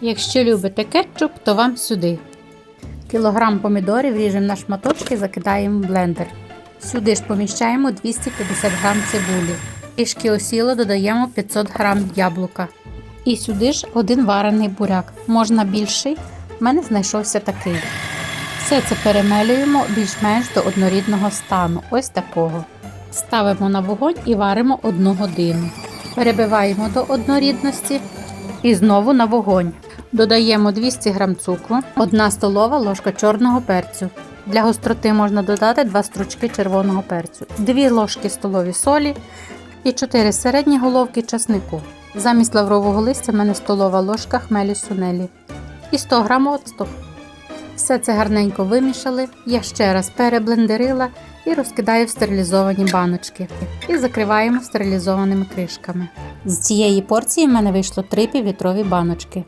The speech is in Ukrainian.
Якщо любите кетчуп, то вам сюди. Кілограм помідорів ріжемо на шматочки, закидаємо в блендер. Сюди ж поміщаємо 250 г цибулі. Трішки осіло додаємо 500 г яблука. І сюди ж один варений буряк. Можна більший, в мене знайшовся такий. Все це перемелюємо більш-менш до однорідного стану, ось такого. Ставимо на вогонь і варимо одну годину. Перебиваємо до однорідності і знову на вогонь. Додаємо 200 г цукру, 1 столова ложка чорного перцю. Для гостроти можна додати 2 стручки червоного перцю, 2 ложки столові солі і 4 середні головки часнику. Замість лаврового листя в мене столова ложка хмелі сунелі і 100 г оцту. Все це гарненько вимішали. Я ще раз переблендерила і розкидаю в стерилізовані баночки. І закриваємо стерилізованими кришками. З цієї порції в мене вийшло три півлітрові баночки.